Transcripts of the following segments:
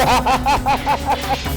Ha ha ha ha ha!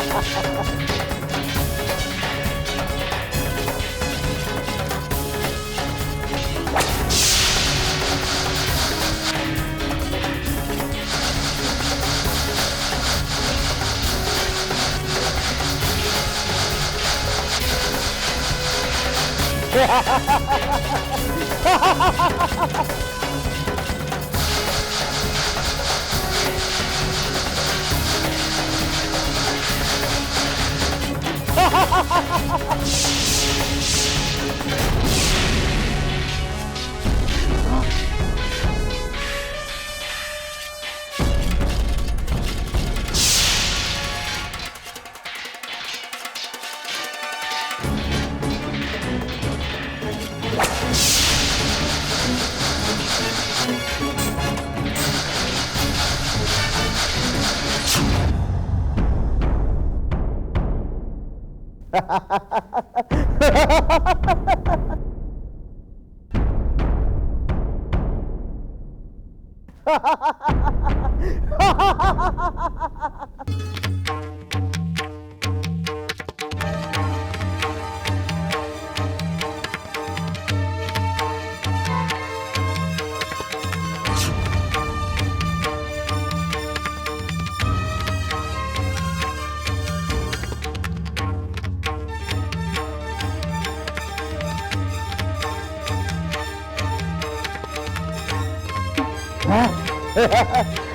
ハハハハ Ha ha ha ha ha ha! Lakshmana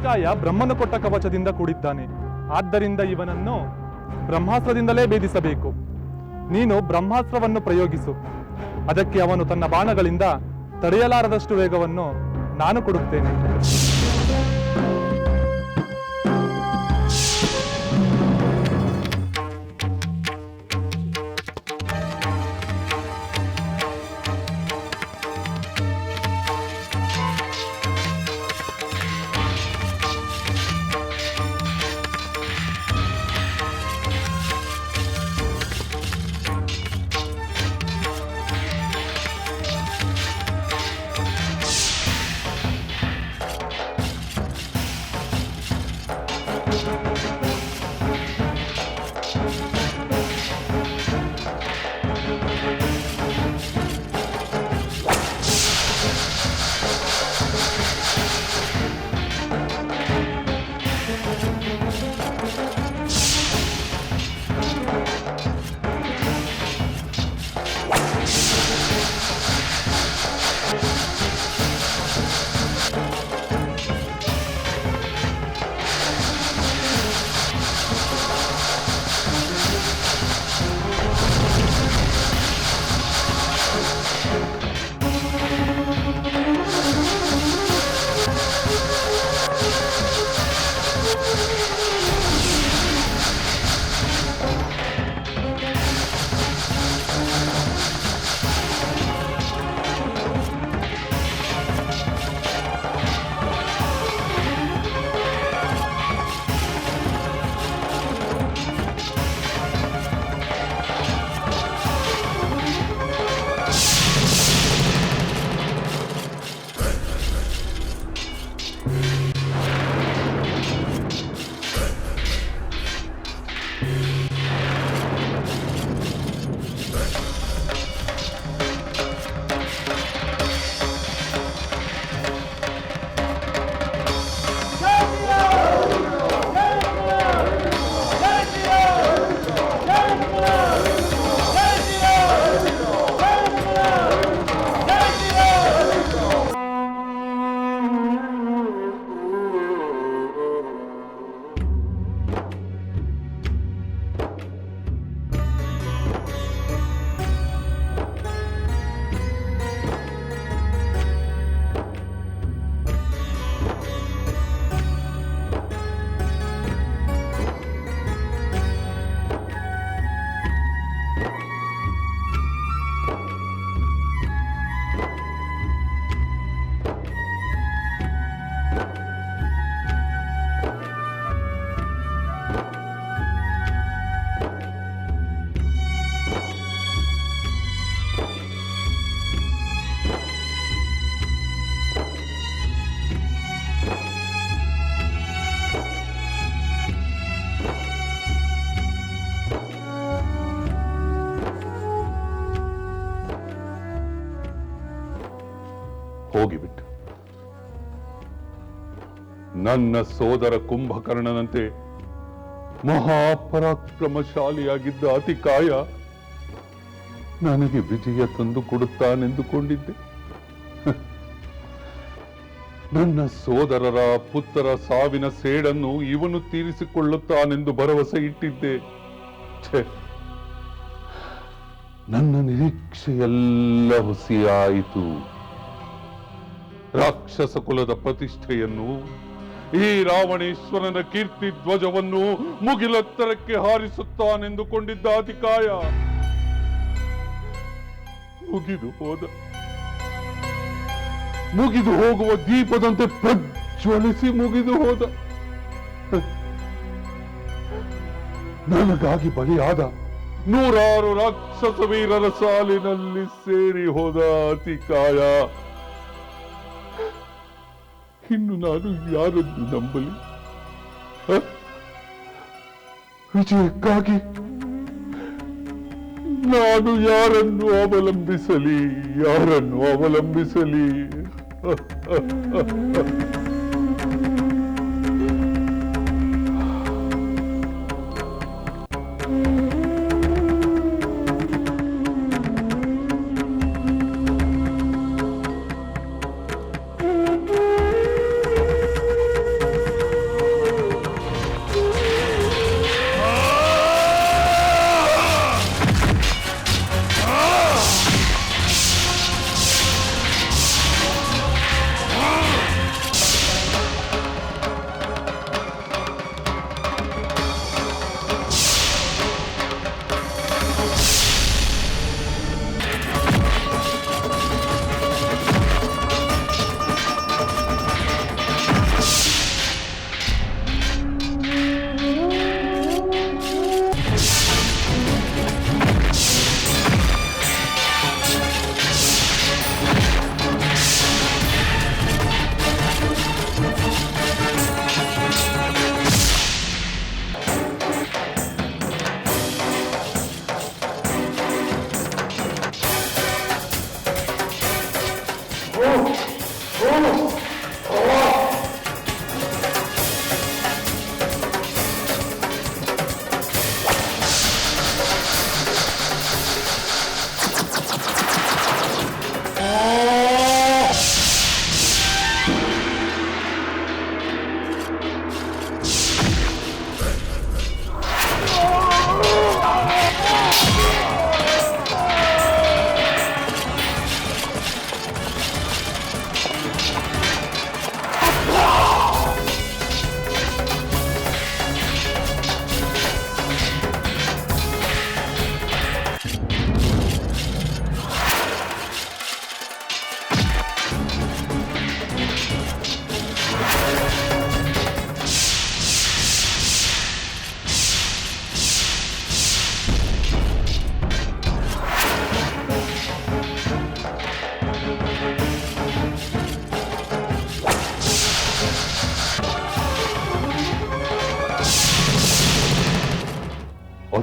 Atikaya ಬ್ರಹ್ಮನು ಕೊಟ್ಟ ಕವಚದಿಂದ ಕೂಡಿದ್ದಾನೆ. ಆದ್ದರಿಂದ ಇವನನ್ನು ಬ್ರಹ್ಮಾಸ್ತ್ರದಿಂದಲೇ ಭೇದಿಸಬೇಕು. ನೀನು ಬ್ರಹ್ಮಾಸ್ತ್ರವನ್ನು ಪ್ರಯೋಗಿಸು. ಅದಕ್ಕೆ ಅವನು ತನ್ನ ಬಾಣಗಳಿಂದ ತಡೆಯಲಾರದಷ್ಟು ವೇಗವನ್ನು ನಾನು ಕೊಡುತ್ತೇನೆ. ನನ್ನ ಸೋದರ ಕುಂಭಕರ್ಣನಂತೆ ಮಹಾಪರಾಕ್ರಮಶಾಲಿಯಾಗಿದ್ದ ಅತಿಕಾಯ ನನಗೆ ವಿಜಯ ತಂದು ಕೊಡುತ್ತಾನೆಂದುಕೊಂಡಿದ್ದೆ. ನನ್ನ ಸೋದರರ ಪುತ್ರರ ಸಾವಿನ ಸೇಡನ್ನು ಇವನು ತೀರಿಸಿಕೊಳ್ಳುತ್ತಾನೆಂದು ಭರವಸೆ ಇಟ್ಟಿದ್ದೆ. ನನ್ನ ನಿರೀಕ್ಷೆಯೆಲ್ಲ ಹುಸಿಯಾಯಿತು. ರಾಕ್ಷಸ ಕುಲದ ಪ್ರತಿಷ್ಠೆಯನ್ನು ಈ ರಾವಣೇಶ್ವರನ ಕೀರ್ತಿ ಧ್ವಜವನ್ನು ಮುಗಿಲತ್ತರಕ್ಕೆ ಹಾರಿಸುತ್ತಾನೆಂದುಕೊಂಡಿದ್ದ ಅತಿಕಾಯ. ಮುಗಿದು ಹೋದ. ಮುಗಿದು ಹೋಗುವ ದೀಪದಂತೆ ಪ್ರಜ್ವಲಿಸಿ ಮುಗಿದು ಹೋದ. ನನಗಾಗಿ ಬಲಿಯಾದ ನೂರಾರು ರಾಕ್ಷಸ ವೀರರ ಸಾಲಿನಲ್ಲಿ ಸೇರಿ ಹೋದ ಅತಿಕಾಯ. ನಾನು ಯಾರನ್ನು ನಂಬಲಿ ಹ? ವಿಜಯಕ್ಕಾಗಿ ನಾನು ಯಾರನ್ನು ಅವಲಂಬಿಸಲಿ ಯಾರನ್ನು ಅವಲಂಬಿಸಲಿ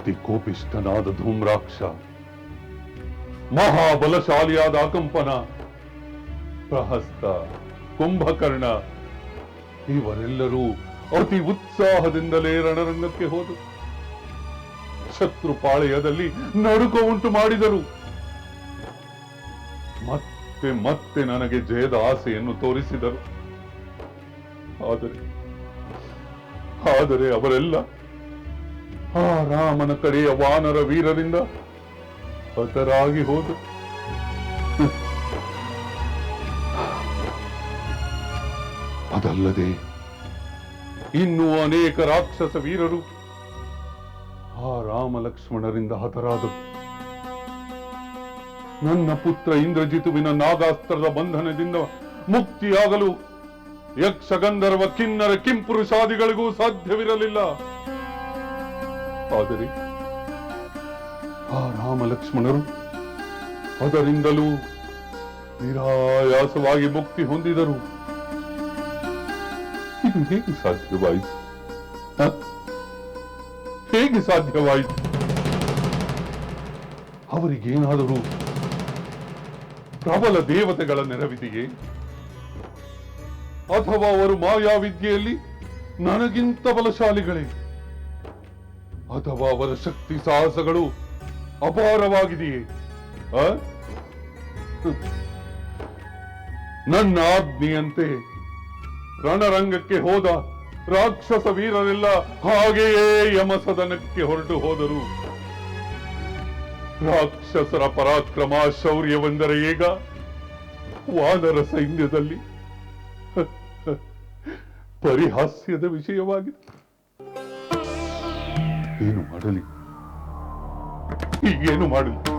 ಅತಿ ಕೋಪಿಷ್ಠನಾದ ಧೂಮ್ರಾಕ್ಷ. ಮಹಾಬಲಶಾಲಿಯಾದ ಅಕಂಪನ. ಪ್ರಹಸ್ತ ಕುಂಭಕರ್ಣ. ಇವರೆಲ್ಲರೂ ಅತಿ ಉತ್ಸಾಹದಿಂದಲೇ ರಣರಂಗಕ್ಕೆ ಹೋದರು. ಶತ್ರು ಪಾಳೆಯದಲ್ಲಿ ನಡುಕ ಉಂಟು ಮಾಡಿದರು. ಮತ್ತೆ ಮತ್ತೆ ನನಗೆ ಜಯದ ಆಸೆಯನ್ನು ತೋರಿಸಿದರು. ಆದರೆ ಆದರೆ ಅವರೆಲ್ಲ ಆ ರಾಮನ ಕಡೆಯ ವಾನರ ವೀರರಿಂದ ಹತರಾಗಿ ಹೋದ. ಅದಲ್ಲದೆ ಇನ್ನೂ ಅನೇಕ ರಾಕ್ಷಸ ವೀರರು ಆ ರಾಮ ಲಕ್ಷ್ಮಣರಿಂದ ಹತರಾದರು. ನನ್ನ ಪುತ್ರ ಇಂದ್ರಜಿತುವಿನ ನಾಗಾಸ್ತ್ರದ ಬಂಧನದಿಂದ ಮುಕ್ತಿಯಾಗಲು ಯಕ್ಷಗಂಧರ್ವ ಕಿನ್ನರ ಕಿಂಪುರುಷಾದಿಗಳಿಗೂ ಸಾಧ್ಯವಿರಲಿಲ್ಲ. ಆದರೆ ಆ ರಾಮ ಲಕ್ಷ್ಮಣರು ಅದರಿಂದಲೂ ನಿರಾಯಾಸವಾಗಿ ಮುಕ್ತಿ ಹೊಂದಿದರು. ಇದು ಹೇಗೆ ಸಾಧ್ಯವಾಯಿತು? ಹೇಗೆ ಸಾಧ್ಯವಾಯಿತು? ಅವರಿಗೇನಾದರೂ ಪ್ರಬಲ ದೇವತೆಗಳ ನೆರವಿದೆಯೇ? ಅಥವಾ ಅವರು ಮಾಯಾವಿದ್ಯೆಯಲ್ಲಿ ನನಗಿಂತ ಬಲಶಾಲಿಗಳೇ? ಅಥವಾ ಅವರ ಶಕ್ತಿ ಸಾಹಸಗಳು ಅಪಾರವಾಗಿದೆಯೇ? ನನ್ನ ಆಜ್ಞೆಯಂತೆ ರಣರಂಗಕ್ಕೆ ಹೋದ ರಾಕ್ಷಸ ವೀರರೆಲ್ಲ ಹಾಗೆಯೇ ಯಮಸದನಕ್ಕೆ ಹೊರಟು ಹೋದರು. ರಾಕ್ಷಸರ ಪರಾಕ್ರಮ ಶೌರ್ಯವೆಂದರೆ ಈಗ ವಾನರ ಸೈನ್ಯದಲ್ಲಿ. ಪರಿಹಾಸ್ಯದ ವಿಷಯವಾಗಿದೆ. ಏನು ಮಾಡಲಿ? ಏನು ಮಾಡಲಿ?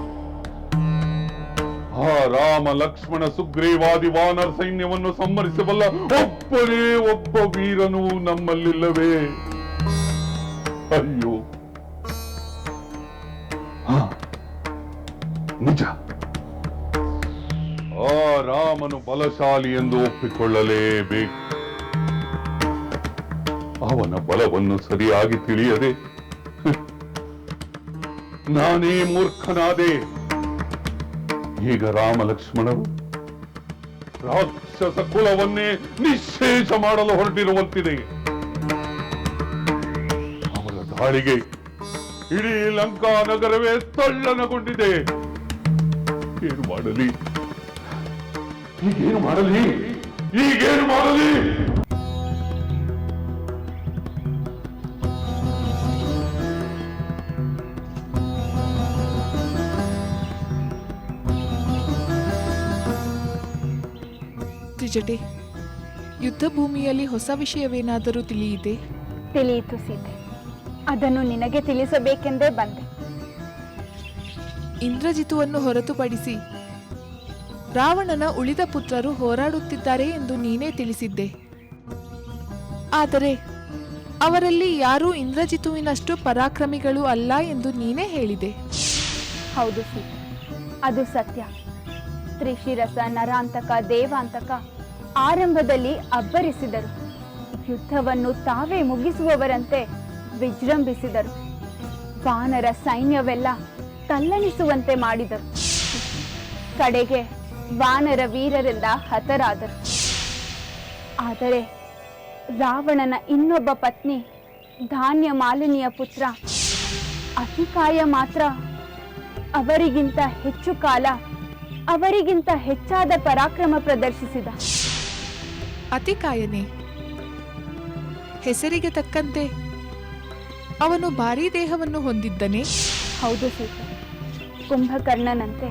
ಆ ರಾಮ ಲಕ್ಷ್ಮಣ ಸುಗ್ರೀವಾದಿ ವಾನರ ಸೈನ್ಯವನ್ನು ಸಂಹರಿಸಬಲ್ಲ ಒಬ್ಬರೇ ಒಬ್ಬ ವೀರನು ನಮ್ಮಲ್ಲಿಲ್ಲವೇ? ಅಯ್ಯೋ. ನಿಜ. ಆ ರಾಮನು ಬಲಶಾಲಿ ಎಂದು ಒಪ್ಪಿಕೊಳ್ಳಲೇಬೇಕು. ಅವನ ಬಲವನ್ನು ಸರಿಯಾಗಿ ತಿಳಿಯದೆ ನಾನೇ ಮೂರ್ಖನಾದೆ. ಈಗ ರಾಮ ಲಕ್ಷ್ಮಣರು ರಾಕ್ಷಸ ಕುಲವನ್ನೇ ನಿಶ್ಶೇಷ ಮಾಡಲು ಹೊರಟಿರುವಂತಿದೆ. ಅವರ ದಾಳಿಗೆ ಇಡೀ ಲಂಕಾ ನಗರವೇ ತಳ್ಳನಗೊಂಡಿದೆ. ಏನು ಮಾಡಲಿ? ಈಗೇನು ಮಾಡಲಿ? ಈಗೇನು ಮಾಡಲಿ? ತ್ರಿಜಟೆ ಯುದ್ಧ ಭೂಮಿಯಲ್ಲಿ ಹೊಸ ವಿಷಯವೇನಾದರೂ ತಿಳಿಯಿದೆ ತಿಳಿಯಿತು ಸೀತೆ. ಅದನ್ನು ನಿನಗೆ ತಿಳಿಸಬೇಕೆಂದೇ ಬಂದೆ. ಇಂದ್ರಜಿತುವನ್ನು ಹೊರತುಪಡಿಸಿ ರಾವಣನ ಉಳಿದ ಪುತ್ರರು ಹೋರಾಡುತ್ತಿದ್ದಾರೆ ಎಂದು ನೀನೇ ತಿಳಿಸಿದ್ದೆ. ಆದರೆ ಅವರಲ್ಲಿ ಯಾರೂ ಇಂದ್ರಜಿತುವಿನಷ್ಟು ಪರಾಕ್ರಮಿಗಳು ಅಲ್ಲ ಎಂದು ನೀನೇ ಹೇಳಿದೆ. ಹೌದು ಸೀತೆ. ಅದು ಸತ್ಯ. ತ್ರಿಶಿರಸ ನರಾಂತಕ ದೇವಾಂತಕ ಆರಂಭದಲ್ಲಿ ಅಬ್ಬರಿಸಿದರು. ಯುದ್ಧವನ್ನು ತಾವೇ ಮುಗಿಸುವವರಂತೆ ವಿಜೃಂಭಿಸಿದರು. ವಾನರ ಸೈನ್ಯವೆಲ್ಲ ತಲ್ಲಣಿಸುವಂತೆ ಮಾಡಿದರು. ಕಡೆಗೆ ವಾನರ ವೀರರೆಲ್ಲ ಹತರಾದರು. ಆದರೆ ರಾವಣನ ಇನ್ನೊಬ್ಬ ಪತ್ನಿ, ಧಾನ್ಯ ಮಾಲಿನಿಯ ಪುತ್ರ, ಅತಿಕಾಯ ಮಾತ್ರ ಅವರಿಗಿಂತ ಹೆಚ್ಚು ಕಾಲ ಅವರಿಗಿಂತ ಹೆಚ್ಚಾದ ಪರಾಕ್ರಮ ಪ್ರದರ್ಶಿಸಿದ. ಅತಿಕಾಯನೆ ಹೆಸರಿಗೆ ತಕ್ಕಂತೆ ಅವನು ಭಾರೀ ದೇಹವನ್ನು ಹೊಂದಿದ್ದನೇ. ಹೌದು ಸೀತೆ. ಕುಂಭಕರ್ಣನಂತೆ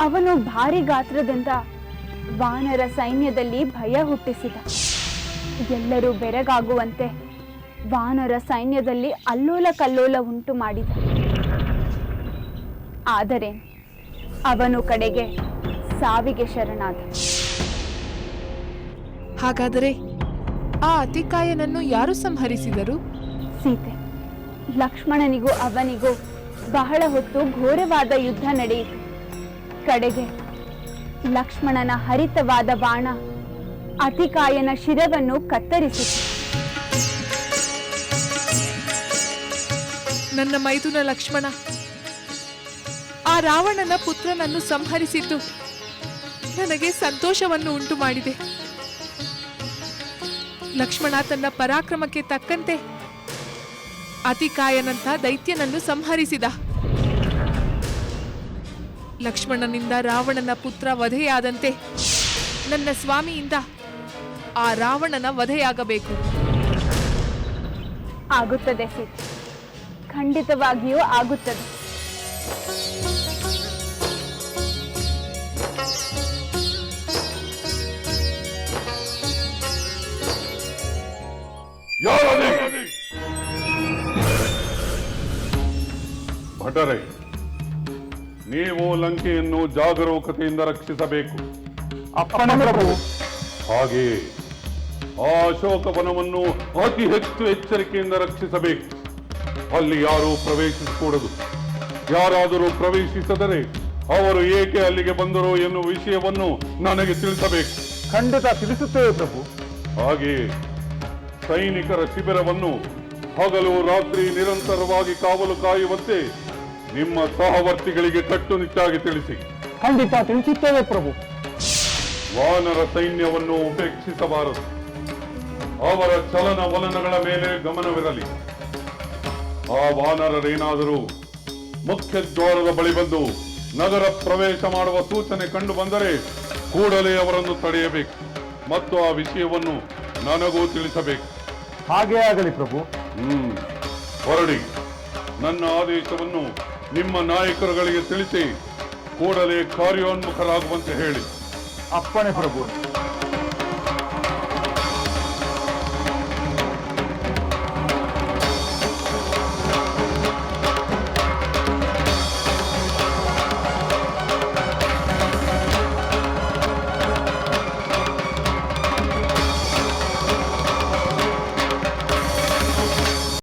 ಅವನು ಭಾರಿ ಗಾತ್ರದಿಂದ ವಾನರ ಸೈನ್ಯದಲ್ಲಿ ಭಯ ಹುಟ್ಟಿಸಿದ. ಎಲ್ಲರೂ ಬೆರಗಾಗುವಂತೆ ವಾನರ ಸೈನ್ಯದಲ್ಲಿ ಅಲ್ಲೋಲ ಕಲ್ಲೋಲ ಉಂಟು ಮಾಡಿದ. ಆದರೆ ಅವನು ಕಡೆಗೆ ಸಾವಿಗೆ ಶರಣಾದ. ಹಾಗಾದರೆ ಆ ಅತಿಕಾಯನನ್ನು ಯಾರು ಸಂಹರಿಸಿದರು? ಸೀತೆ ಲಕ್ಷ್ಮಣನಿಗೂ ಅವನಿಗೂ ಬಹಳ ಹೊತ್ತು ಘೋರವಾದ ಯುದ್ಧ ನಡೆಯಿತು. ಕಡೆಗೆ ಲಕ್ಷ್ಮಣನ ಹರಿತವಾದ ಬಾಣ ಅತಿಕಾಯನ ಶಿರವನ್ನು ಕತ್ತರಿಸಿತು. ನನ್ನ ಮೈದುನ ಲಕ್ಷ್ಮಣ ಆ ರಾವಣನ ಪುತ್ರನನ್ನು ಸಂಹರಿಸಿದ್ದು ನನಗೆ ಸಂತೋಷವನ್ನು ಉಂಟು ಮಾಡಿದೆ ಲಕ್ಷ್ಮಣ ತನ್ನ ಪರಾಕ್ರಮಕ್ಕೆ ತಕ್ಕಂತೆ ಅತಿಕಾಯನಂತ ದೈತ್ಯನನ್ನು ಸಂಹರಿಸಿದ. ಲಕ್ಷ್ಮಣನಿಂದ ರಾವಣನ ಪುತ್ರ ವಧೆಯಾದಂತೆ ನನ್ನ ಸ್ವಾಮಿಯಿಂದ ಆ ರಾವಣನ ವಧೆಯಾಗಬೇಕು. ಆಗುತ್ತದೆ ಖಂಡಿತವಾಗಿಯೂ ಆಗುತ್ತದೆ. ಭಟರೇ ನೀವು ಲಂಕೆಯನ್ನು ಜಾಗರೂಕತೆಯಿಂದ ರಕ್ಷಿಸಬೇಕು. ಹಾಗೆ ಪ್ರಭು ಹಾಗೆ ಆ ಅಶೋಕವನವನ್ನು ಅತಿ ಹೆಚ್ಚು ಎಚ್ಚರಿಕೆಯಿಂದ ರಕ್ಷಿಸಬೇಕು. ಅಲ್ಲಿ ಯಾರೂ ಪ್ರವೇಶಿಸಕೂಡದು. ಯಾರಾದರೂ ಪ್ರವೇಶಿಸಿದರೆ ಅವರು ಏಕೆ ಅಲ್ಲಿಗೆ ಬಂದರು ಎನ್ನುವ ವಿಷಯವನ್ನು ನನಗೆ ತಿಳಿಸಬೇಕು. ಖಂಡಿತ ತಿಳಿಸುತ್ತೇವೆ ಪ್ರಭು. ಹಾಗೆಯೇ ಸೈನಿಕರ ಶಿಬಿರವನ್ನು ಹಗಲು ರಾತ್ರಿ ನಿರಂತರವಾಗಿ ಕಾವಲು ಕಾಯುವಂತೆ ನಿಮ್ಮ ಸಹವರ್ತಿಗಳಿಗೆ ಕಟ್ಟುನಿಟ್ಟಾಗಿ ತಿಳಿಸಿ. ಖಂಡಿತ ತಿಳಿಸುತ್ತೇವೆ ಪ್ರಭು. ವಾನರ ಸೈನ್ಯವನ್ನು ಉಪೇಕ್ಷಿಸಬಾರದು. ಅವರ ಚಲನವಲನಗಳ ಮೇಲೆ ಗಮನವಿರಲಿ. ಆ ವಾನರರೇನಾದರೂ ಮುಖ್ಯ ದ್ವಾರದ ಬಳಿ ಬಂದು ನಗರ ಪ್ರವೇಶ ಮಾಡುವ ಸೂಚನೆ ಕಂಡು ಬಂದರೆ ಕೂಡಲೇ ಅವರನ್ನು ತಡೆಯಬೇಕು. ಮತ್ತು ಆ ವಿಷಯವನ್ನು ನನಗೂ ತಿಳಿಸಬೇಕು. ಹಾಗೇ ಆಗಲಿ ಪ್ರಭು. ಹ್ಮ್. ಹೊರಡಿ. ನನ್ನ ಆದೇಶವನ್ನು ನಿಮ್ಮ ನಾಯಕರುಗಳಿಗೆ ತಿಳಿಸಿ ಕೂಡಲೇ ಕಾರ್ಯೋನ್ಮುಖರಾಗುವಂತೆ ಹೇಳಿ. ಅಪ್ಪಣೆ ಪ್ರಭು.